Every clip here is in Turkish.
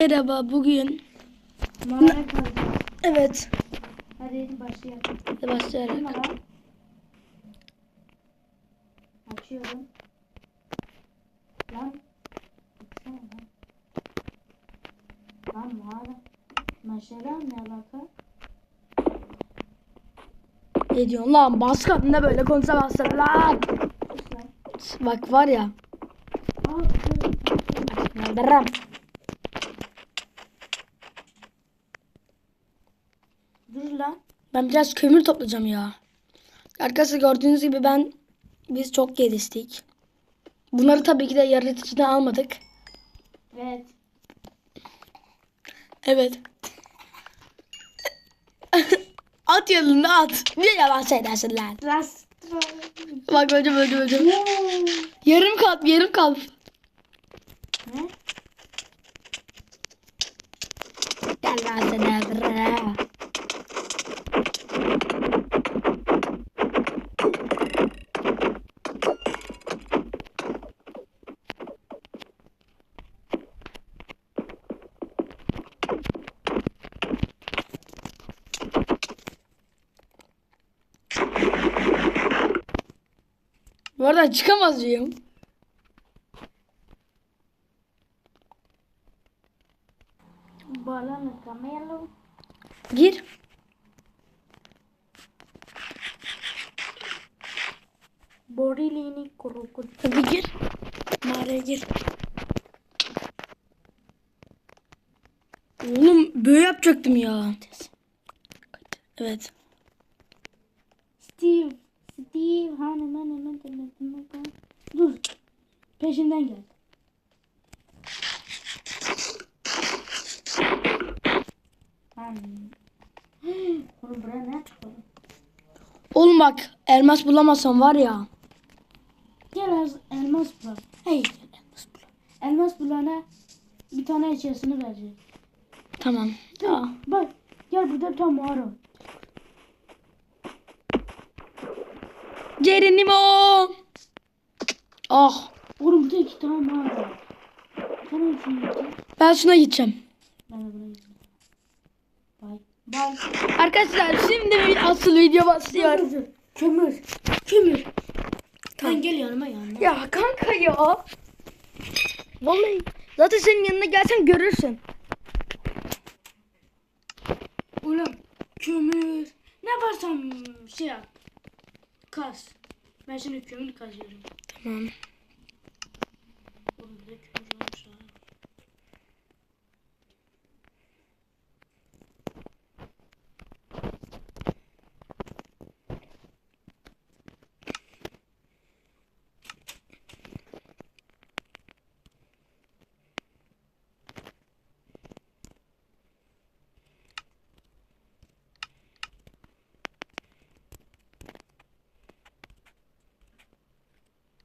Merhaba bugün. Mağara kaldı. Evet. Hadi başlayalım. Hadi başlayalım. Numara. Açıyorum. Lan. Baksana lan. Lan mağara. Mesela ne alaka? Ne diyorsun lan? Baskın ne böyle konuşamazsın lan. Bak var ya. Aa, dur. Yalvarırım. Dur lan. Ben biraz kömür toplayacağım ya. Arkadaşlar gördüğünüz gibi ben biz çok geliştik. Bunları tabii ki de yaratıcıdan almadık. Evet. Evet. at yanında at. Niye yalan söylersin lan? Bak öldüm öldüm öldüm. Yarım kalp yarım kalp. Ne? Gel lan Bu arada çıkamaz mıyım? Balon camelo. Gir. Borilini krokodil. Hadi gir. Mağaraya gir. Oğlum böyle yapacaktım ya. Evet. Hani hemen hemen hemen hemen. Dur. Peşinden gel. Oğlum buraya ne çıkalım? Oğlum bak elmas bulamazsam var ya. Gel az elmas bul. Hey gel elmas bul. Elmas bulana bir tane eşyasını verecek. Tamam. Aa. Bak gel burada bir tane mağara. var. Cerenimo. Ah. Oğlum burada iki tane mağara var. Sen hangisini gideceksin? Ben şuna gideceğim. Ben de buraya gideceğim. Bye. Bye. Arkadaşlar şimdi bir asıl video başlıyor. Kömür. Kömür. Sen gel yanıma yanıma. Ya kanka ya. Vallahi zaten senin yanına gelsem görürsün. Oğlum kömür. Ne varsam şey yap. Kas. Ben şimdi kömür kazıyorum. Tamam. Oğlum burada kömür olmuş ha.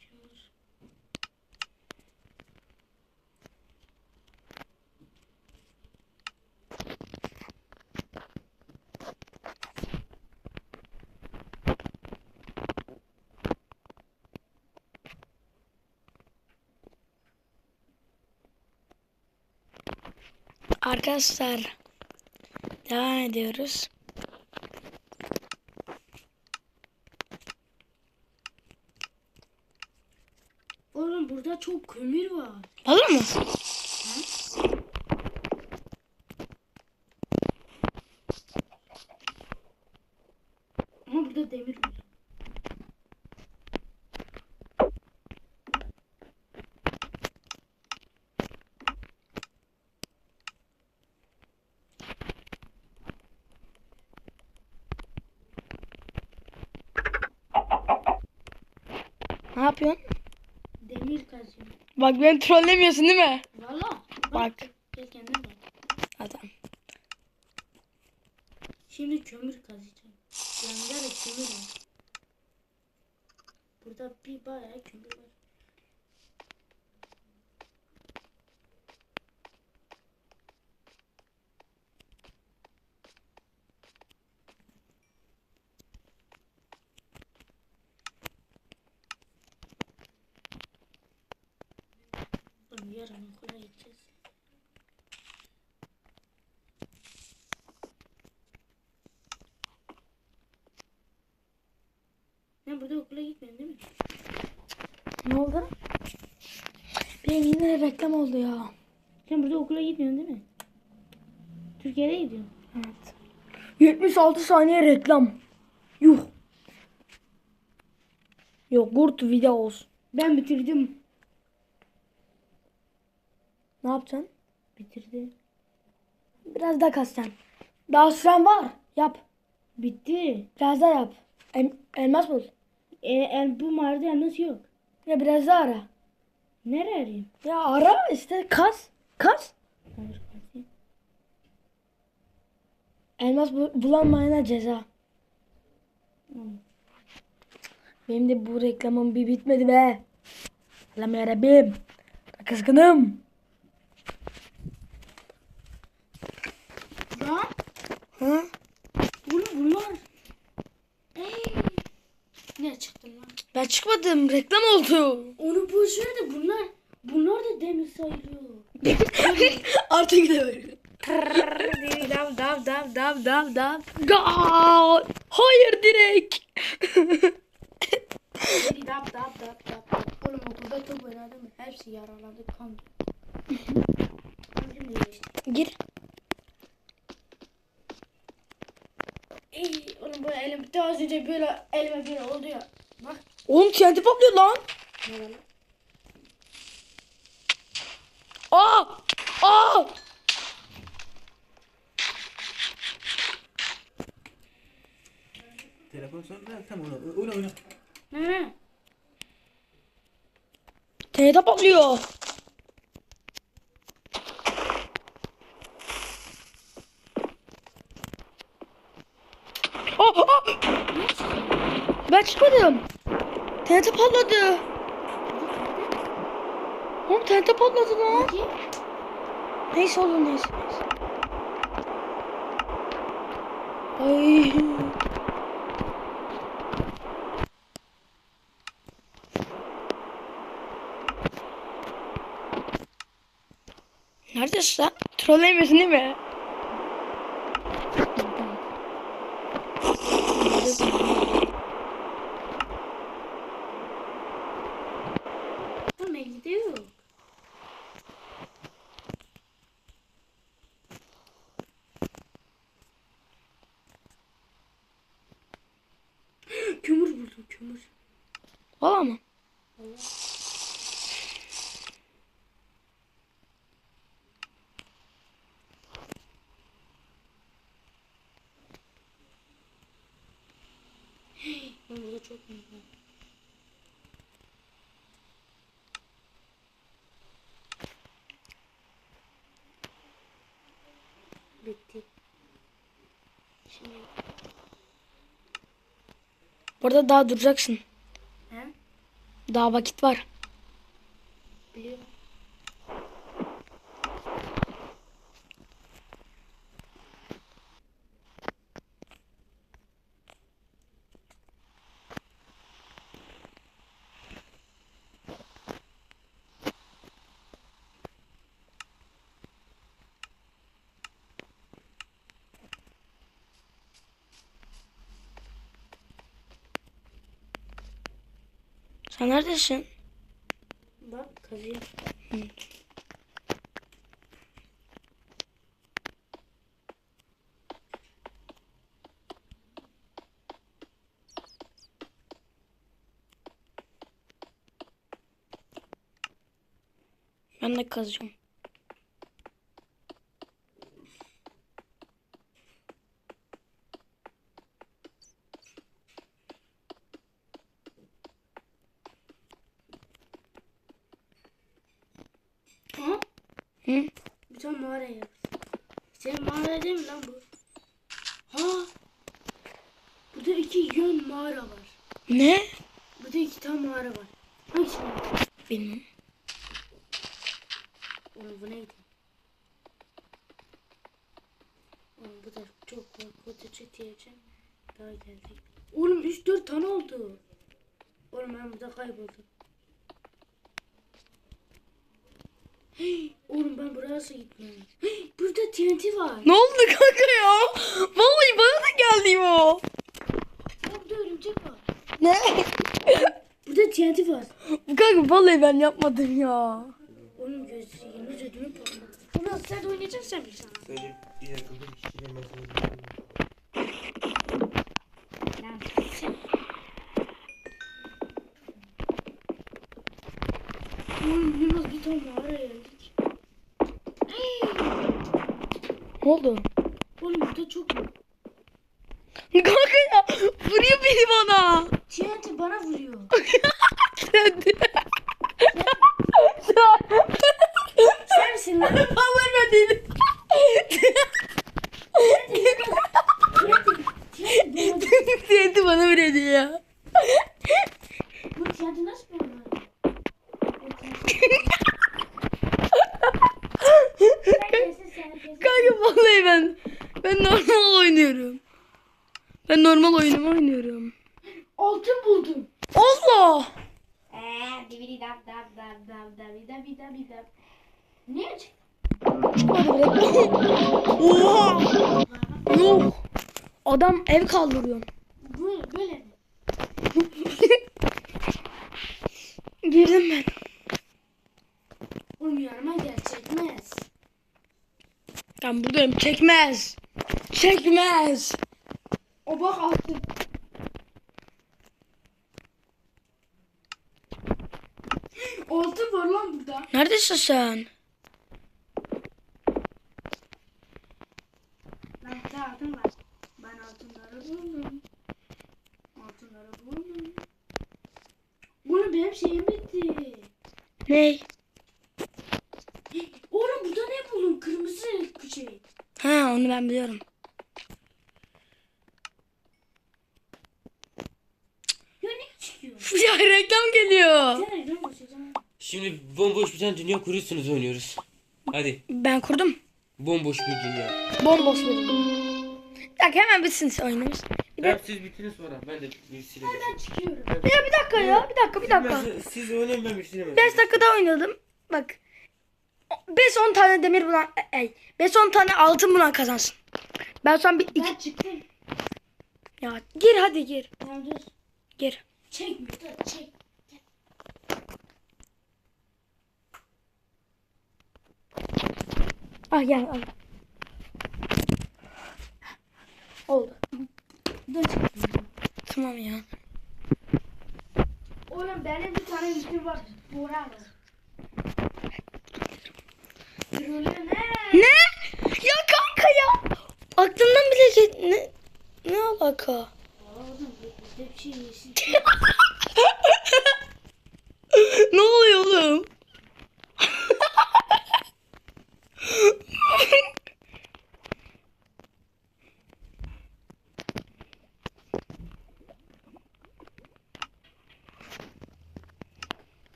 Kömür. Arkadaşlar devam ediyoruz. Oğlum burada çok kömür var. Mu? Ama burada demir var. Ne yapıyorsun? Demir kazıyorum. Bak beni trollemiyorsun değil mi? Valla. Bak. Gel kendin bak. Adam. Şimdi kömür kazacağım. Yanında da kömür var. Burada bir bayağı kömür var. yarın okula gideceğiz. Ben burada okula gitmiyorum değil mi? Ne oldu? Benim yine reklam oldu ya. Sen burada okula gitmiyorsun değil mi? Türkiye'de gidiyorsun. Evet. 76 saniye reklam. Yuh. Yok Yogurt video olsun. Ben bitirdim. Ne yapacaksın? Bitirdim. Biraz daha kas sen. Daha süren var. Yap. Bitti. Biraz daha yap. El- elmas bul. E, el, bu mağarada yalnız yok. Ya biraz daha ara. Nereye arayayım? Ya ara işte kas. Kas. Hayır. Elmas bu- bulanmayana ceza. Benim de bu reklamım bir bitmedi be. Allah'ım yarabbim. Kızgınım. Lan Ha? bunu bunlar. Ey. Ne çıktı lan? Ben çıkmadım. Reklam oldu. Onu boş ver de bunlar bunlar da demir sayılıyor. Artık de öyle. dav dav dav dav dav dav. Gol. Hayır direkt. Dav dav dav dav. Oğlum okulda top oynadım? Hepsi yaralandı kan. Gir. Ey oğlum böyle elim daha az önce böyle elime böyle oldu ya. Bak. Oğlum TNT patlıyor lan. Ne lan? Aa! Aa! Telefon sonra tamam oyna oyna oyna. Ne ne? TNT patlıyor. Aa, aa! Ben çıkmadım. TNT patladı. Oğlum TNT patladı lan. Neyse oğlum neyse. neyse. Ay. Neredesin sen? Trollemiyorsun değil mi? Oğlum elde yok. Kömür kömür. Valla mı? Ben burada çok mutluyum. Bitti. Şimdi Burada daha duracaksın. he? Daha vakit var. Biliyorum. Sen neredesin? Bak kazıyor. Ben de kazıyorum. Ha? Hı? Bir tane mağara yaptı. Senin mağara değil mi lan bu? Ha? Burada iki yön mağara var. Ne? Burada iki tane mağara var. Hangisini? Bilmem. Oğlum bu neydi? Oğlum bu da çok korkutucu diyeceğim. Daha geldik. Oğlum 3-4 tane oldu. Oğlum ben burada kayboldum. Hey, oğlum ben buraya nasıl gitmem? Hey, burada TNT var. Ne oldu kanka ya? Vallahi bana da geldi o. Oğlum burada örümcek var. Ne? Burada TNT var. Kanka vallahi ben yapmadım ya. Oğlum gözü yemin ödümü patladı. Ulan sen de oynayacaksın sen bir sana. Sadece bir dakika bir kişiyle mesela. Lan sen. Oğlum Yunus bir tane mağaraya geldik. Ne oldu? Oğlum burada çok Kanka ya vuruyor beni bana. TNT bana vuruyor. Sen misin lan? Vallahi ben değilim. TNT bana vuruyordu ya. Bu TNT nasıl kesin. Kanka vallahi ben ben normal oynuyorum. Ben normal oyunumu oynuyorum. Altın buldum. Allah! Eee dibidi dab dab dab dabi dab. Niye? Oha! Yok. Adam ev kaldırıyor. Böyle, böyle mi? Girdim ben. Yanıma gel çekmez. Ben buradayım. Çekmez. Çekmez. O bak altın. Altın var lan burada. Neredesin sen? Lan burada altın var. Ben altınları buldum. Altınları buldum. Oğlum benim şeyim bitti. Ney? Oğlum burada ne buldun? Kırmızı şey. Ha onu ben biliyorum. Ya ne çıkıyor? Ya reklam geliyor. Şimdi bomboş bir tane dünya kuruyorsunuz oynuyoruz. Hadi. Ben kurdum. Bomboş bir dünya. Bomboş bir Bir dakika hemen bitsin oyunumuz. Bir Ben dakika. siz bitirin sonra ben de bir sileyim. Ben çıkıyorum. Ya bir dakika ya. Bir dakika bir dakika. Ben- Siz oynayın ben bir sileyim. 5 dakikada oynadım. Bak. 5-10 tane demir bulan, ey, 5-10 tane altın bulan kazansın. Ben son bir iki, Ben çıktım. ya gir hadi gir. Tamam dur. Gir. Çek bir dur çek. Ah gel al. Oldu. Dur. Tamam ya. Oğlum benim bir tane yüzüm var. Bora var. Ne? Ne? Ya kanka ya. Aklımdan bile ne ne alaka? Oğlum bir şey yesin. ne oluyor oğlum?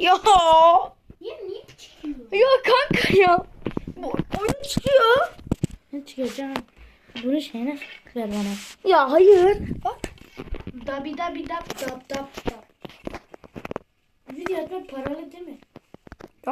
Ya. Ya niye çıkıyor? Ya kanka ya. Bu oyun çıkıyor. Ne çıkacağım? Bunu şeyine ver bana. Ya hayır. Bak. Dabi dabi dap dap dap dap. Video atmak paralı değil mi?